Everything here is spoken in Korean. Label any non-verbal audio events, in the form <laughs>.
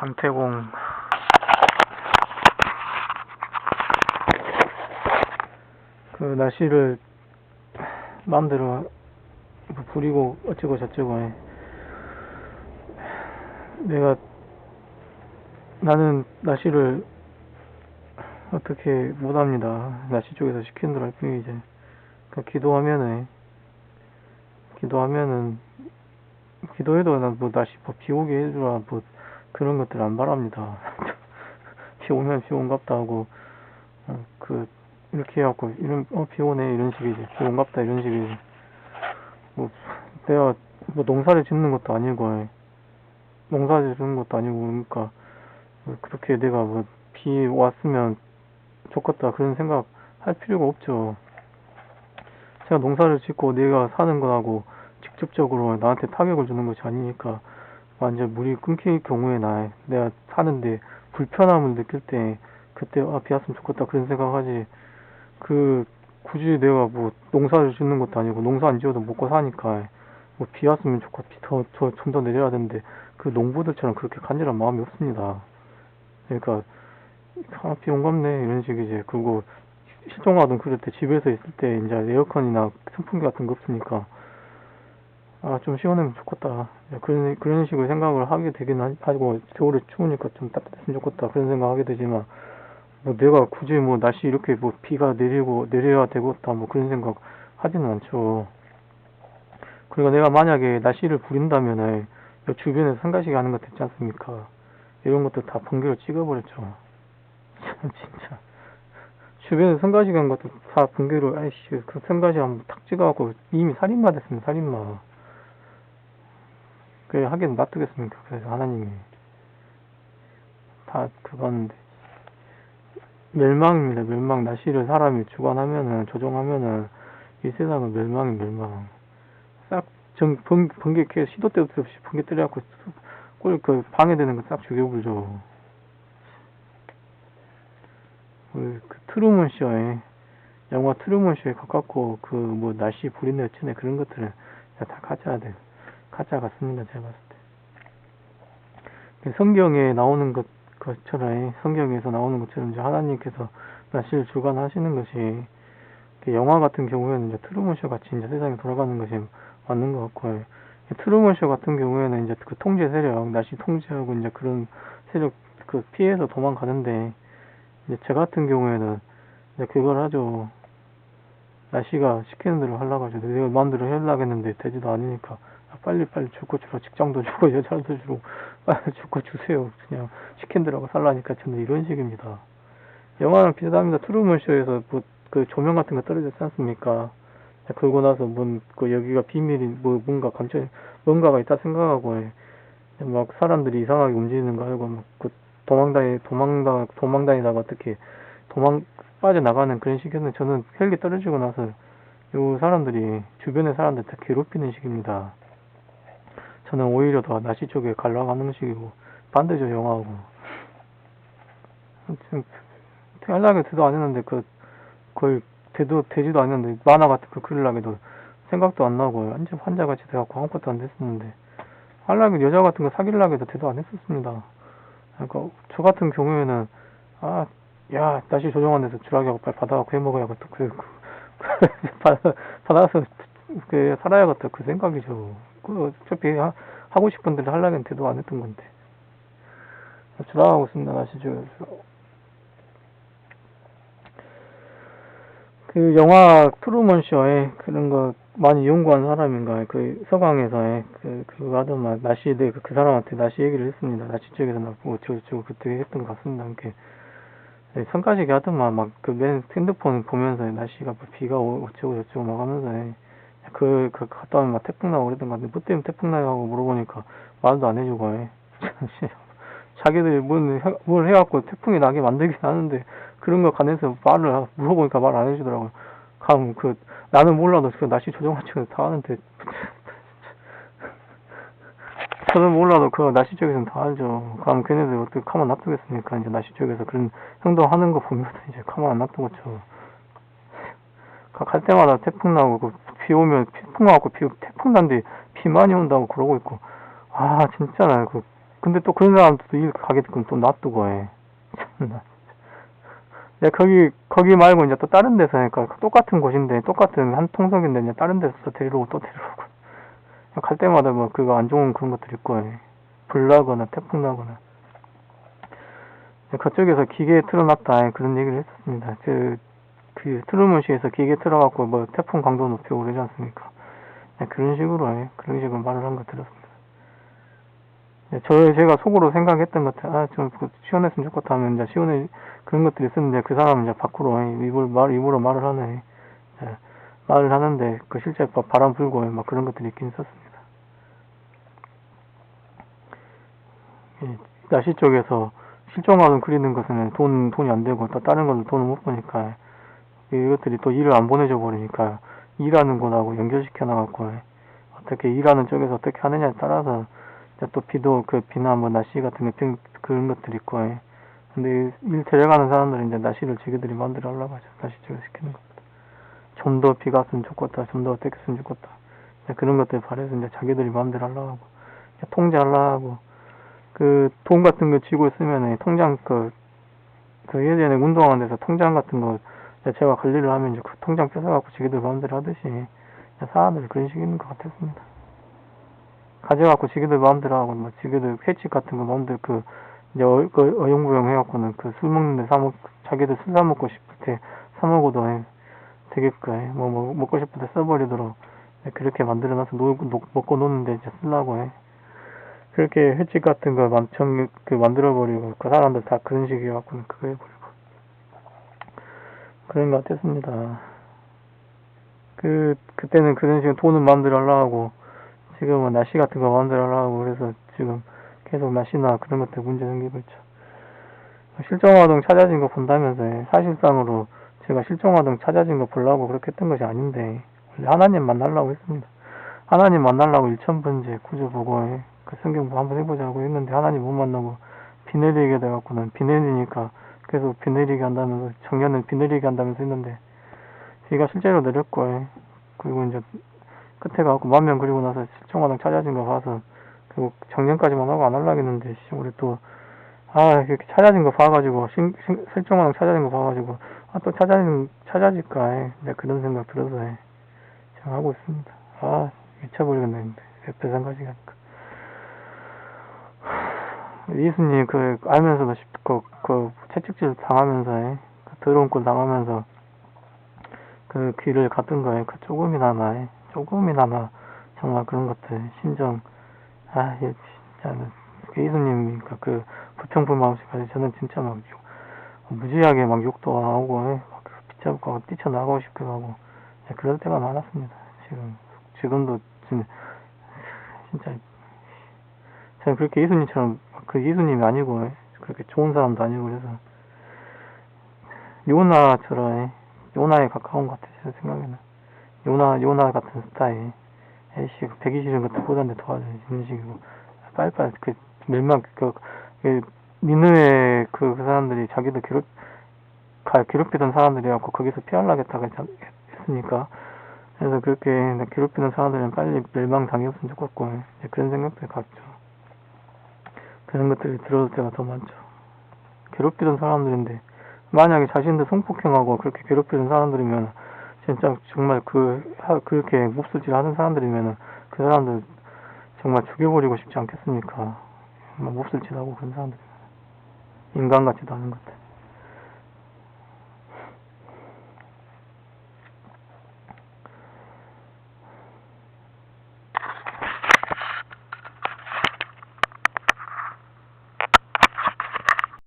강태공 그 날씨를 마음대로 뭐 부리고 어쩌고 저쩌고 해. 내가 나는 날씨를 어떻게 못합니다. 날씨 쪽에서 시키는 대로 할 뿐이지. 그 기도하면은 기도하면은 기도해도 난뭐 날씨 뭐 비 오게 해주라 뭐 그런 것들 안 바랍니다. <laughs> 비 오면 비 온갑다 하고 어, 그 이렇게 해갖고 이런 어 비 오네 이런 식이지 비 온갑다 이런 식이지 뭐 내가 뭐 농사를 짓는 것도 아니고 농사를 짓는 것도 아니고 그러니까 뭐 그렇게 내가 뭐 비 왔으면 좋겠다 그런 생각 할 필요가 없죠. 제가 농사를 짓고 내가 사는 거하고 직접적으로 나한테 타격을 주는 것이 아니니까 완전 물이 끊길 경우에 나 내가 사는데 불편함을 느낄 때 그때 아 비 왔으면 좋겠다 그런 생각하지 그 굳이 내가 뭐 농사를 짓는 것도 아니고 농사 안 지어도 먹고 사니까 뭐 비 왔으면 좋고 비더좀 더 내려야 되는데 그 농부들처럼 그렇게 간절한 마음이 없습니다. 그러니까 아, 비 온갑네 이런 식이지 그리고 실종하던 그럴 때 집에서 있을 때 이제 에어컨이나 선풍기 같은 거 없으니까 아 좀 시원하면 좋겠다. 그런 그런 식으로 생각을 하게 되긴 하- 하고 겨울에 추우니까 좀 따뜻했으면 좋겠다. 그런 생각 하게 되지만 뭐 내가 굳이 뭐 날씨 이렇게 뭐 비가 내리고 내려야 되겠다 뭐 그런 생각 하지는 않죠. 그러니까 내가 만약에 날씨를 부린다면은 요 주변에 상가시게 하는 것 있지 않습니까? 이런 것도 다 번개로 찍어버렸죠. <laughs> 진짜. 주변에 성가시게 한 것도 다 붕괴로 아이씨 그 성가시 한번 탁 찍어갖고 이미 살인마 됐습니다 살인마 그래 하긴 놔두겠습니까 그래서 하나님이 다 그거는데. 멸망입니다. 멸망. 날씨를 사람이 주관하면은 조종하면은 이 세상은 멸망이 멸망. 싹정 번개 캐 시도 때도 없이 번개 때려갖고 꼴그 방해되는 거 싹 죽여버리죠. 그, 그 트루먼 쇼에 영화 트루먼 쇼에 가깝고 그 뭐 날씨 불이네 어쩌네 그런 것들은 다 가짜야 돼 가짜 같습니다 제가 봤을 때그 성경에 나오는 것 것처럼 성경에서 나오는 것처럼 이제 하나님께서 날씨를 주관하시는 것이 그 영화 같은 경우에는 이제 트루먼 쇼 같이 이제 세상이 돌아가는 것이 맞는 것 같고 트루먼 쇼 같은 경우에는 이제 그 통제 세력 날씨 통제하고 이제 그런 세력 그 피해서 도망가는데 이제 저 같은 경우에는 이제 그걸 하죠. 날씨가 시키는 대로 하려고 하죠. 내가 마음대로 하려고 했는데 되지도 않으니까 아, 빨리 빨리 죽고 주라 직장도 <laughs> 주고 여자도 주고 빨리 죽고 주세요. 그냥 시킨 대로 하고 살라니까 저는 이런 식입니다. 영화랑 비슷합니다. 트루먼 쇼에서 뭐 그 조명 같은 거 떨어졌지 않습니까? 그러고 나서 뭔그 여기가 비밀이 뭐 뭔가 감춰 뭔가가 있다 생각하고 해. 막 사람들이 이상하게 움직이는 거 알고 막그 도망다니 도망다 도망다니다가 어떻게 도망 빠져나가는 그런 식이었는데 저는 헬기 떨어지고 나서 요 사람들이 주변의 사람들 다 괴롭히는 식입니다. 저는 오히려 더 날씨 쪽에 갈라가는 식이고 반대죠 영화하고. 지금 태어나게 되도 안 했는데 그 거의 되도 되지도 않았는데 만화 같은 거 그리려고도 생각도 안 나고 완전 환자같이 돼갖고 아무것도 안 됐었는데 하려고 여자 같은 거 사귀려고도 되도 안 했었습니다. 그러니까 저 같은 경우에는 아, 야 날씨 조정한 데서 주라기하고 빨리 받아갖고 해먹어야겠다. 그, 그, <laughs> 받아, 받아서 그 살아야겠다. 그 생각이죠. 그 어차피 하, 하고 싶은 대로 하려면 돼도 안 했던 건데. 주라하고 있습니다. 조정. 그 영화 트루먼 쇼에 그런 거 많이 연구한 사람인가 그 서강에서의 그 그거 하더만 날씨 내그 사람한테 날씨 얘기를 했습니다. 날씨 쪽에서 나고 저저 그때 했던 것 같습니다. 이렇게 네, 성가시게 하더만 막그맨 핸드폰 보면서 날씨가 뭐 비가 오- 어쩌고 저쩌고 막 하면서 그, 그 갔다 오면 막 태풍 나고 그랬던 것 같은데 뭐 때문에 태풍 나요 하고 물어보니까 말도 안 해주고 해. <laughs> 자기들이 뭘, 해- 뭘 해갖고 태풍이 나게 만들긴 하는데 그런 거 관해서 말을 하- 물어보니까 말 안 해주더라고요. 감, 그, 나는 몰라도 그 날씨 쪽에서 다 하는데. <laughs> 저는 몰라도 그 날씨 쪽에서는 다 알죠. 그럼 걔네들 어떻게 가만 놔두겠습니까? 이제 날씨 쪽에서 그런 행동하는 거 보면 이제 가만 안 놔두겠죠. 가- 갈 때마다 태풍 나고, 그 비 오면 태풍 와갖고 비, 태풍 난데 비 많이 온다고 그러고 있고. 아, 진짜 나 그, 근데 또 그런 사람들도 일 가게끔 또 놔두고 해. <laughs> 참나. 내가 거기, 거기 말고 이제 또 다른 데서 하니까 똑같은 곳인데, 똑같은 한 통속인데, 이제 다른 데서 또 데리러 오고 또 데리러 오고. 갈 때마다 뭐 그거 안 좋은 그런 것들 있고, 해. 불 나거나 태풍 나거나. 그쪽에서 기계 틀어놨다, 예, 그런 얘기를 했었습니다. 그, 그, 트루먼시에서 기계 틀어갖고 뭐 태풍 강도 높이고 그러지 않습니까? 예, 그런 식으로, 예, 그런 식으로 말을 한 거 들었습니다. 예, 저, 제가 속으로 생각했던 것 같아요. 아, 좀, 그 시원했으면 좋겠다 하면, 이제 시원해, 그런 것들이 있었는데, 그 사람은 이제 밖으로, 예, 입을, 말, 입으로 말을 하네. 예, 말을 하는데, 그 실제 바- 바람 불고, 예, 막 그런 것들이 있긴 있었습니다. 예, 날씨 쪽에서 실종화동 그리는 것은 돈, 돈이 안 되고, 또 다른 걸로 돈을 못 버니까, 이것들이 또 일을 안 보내줘 버리니까, 일하는 곳하고 연결시켜 나갔고, 어떻게 일하는 쪽에서 어떻게 하느냐에 따라서, 또 비도, 그 비나 뭐 날씨 같은 게, 병- 그런 것들이 있고, 예. 근데 일 데려가는 사람들은 이제 날씨를 지그들이 마음대로 하려고 하죠. 날씨 쪽에서 시키는 것보다. 좀더 비가 왔으면 좋겠다, 좀 더 어떻게 했으면 좋겠다. 그런 것들 바래서 이제 자기들이 마음대로 하려고 하고, 통제하려고 하고, 그, 돈 같은 거 쥐고 있으면은, 통장, 그, 그 예전에 운동하는 데서 통장 같은 거, 이 제 제가 관리를 하면 이제 그 통장 뺏어갖고 지기들 마음대로 하듯이, 사람들이 그런 식인 있것 같았습니다. 가져갖고 지기들 마음대로 하고, 뭐, 지기들 회칙 같은 거 마음대로 그, 이제 어, 그 어영부영 해갖고는 그 술 먹는데 사먹, 자기들 술 사 먹고 싶을 때 사먹어도 해. 되게끔, 해. 뭐, 뭐, 먹고 싶을 때 써버리도록, 이제 그렇게 만들어놔서 놀고, 녹- 먹고 노는데 이제 쓰려고 해. 그렇게 횟집 같은 거 만청 그 만들어버리고 그 사람들 다 그런 식이어갖고는 그거 해버리고 그런 것 같았습니다. 그 그때는 그런 식으로 돈을 마음대로 하려고 하고 지금은 날씨 같은 거 마음대로 하려고 하고 그래서 지금 계속 날씨나 그런 것들 문제 생기고 있죠. 실종아동 찾아진 거 본다면서 사실상으로 제가 실종아동 찾아진 거 보려고 그렇게 했던 것이 아닌데 원래 하나님 만나려고 했습니다. 하나님 만나려고 일천번째 구조 보고 그 성경 뭐 한번 해보자고 했는데 하나님 못 만나고 비 내리게 돼갖고는 비 내리니까 계속 비 내리게 한다면서 작년엔 비 내리게 한다면서 했는데 비가 실제로 내렸고 그리고 이제 끝에 가고 만명 그리고 나서 실종아동 찾아진 거 봐서 결국 작년까지만 하고 안 하려고 했는데 씨, 우리 또 아, 이렇게 찾아진 거 봐가지고, 신, 신, 실종왕 찾아진 거 봐가지고, 아, 또 찾아진, 찾아질까, 해. 내가 그런 생각 들어서, 해. 지금 하고 있습니다. 아, 미쳐버리겠네, 옆에 생각이 하니까. 이수님, 그, 알면서도, 십- 그, 그, 채찍질 당하면서, 해. 그 더러운 꼴 당하면서, 그 길을 갔던 거에, 그 조금이나마, 해. 조금이나마, 정말 그런 것들, 심정, 아, 예, 진짜, 그 이수님이니까 그, 부평불 마음씨까지 저는 진짜 막 욕, 무지하게 막 욕도 나오고 예, 막 붙잡고 뛰쳐나가고 싶기도 하고 예, 그럴 때가 많았습니다. 지금 지금도 진, 진짜 저는 그렇게 예수님처럼 그 예수님이 아니고 예, 그렇게 좋은 사람도 아니고 그래서 요나처럼 예, 요나에 가까운 것 같아요. 제 생각에는 요나 요나 같은 스타일 에이씨 그 배기 싫은 것도 보다는데 도와주는 식이고 빨리빨리 그 멸망 그, 그 니느웨 그, 그 사람들이 자기도 괴롭 가, 괴롭히던 사람들이었고 거기서 피하려겠다고 했- 했으니까 그래서 그렇게 괴롭히는 사람들은 빨리 멸망 당했으면 좋겠고 그런 생각도 갖죠. 그런 것들이 들어올 때가 더 많죠. 괴롭히던 사람들인데 만약에 자신들 성폭행하고 그렇게 괴롭히던 사람들이면 진짜 정말 그 하, 그렇게 몹쓸질 하는 사람들이면 그 사람들 정말 죽여버리고 싶지 않겠습니까? 정말 몹쓸짓 하고 그런 사람들 인간 같지도 않은 것들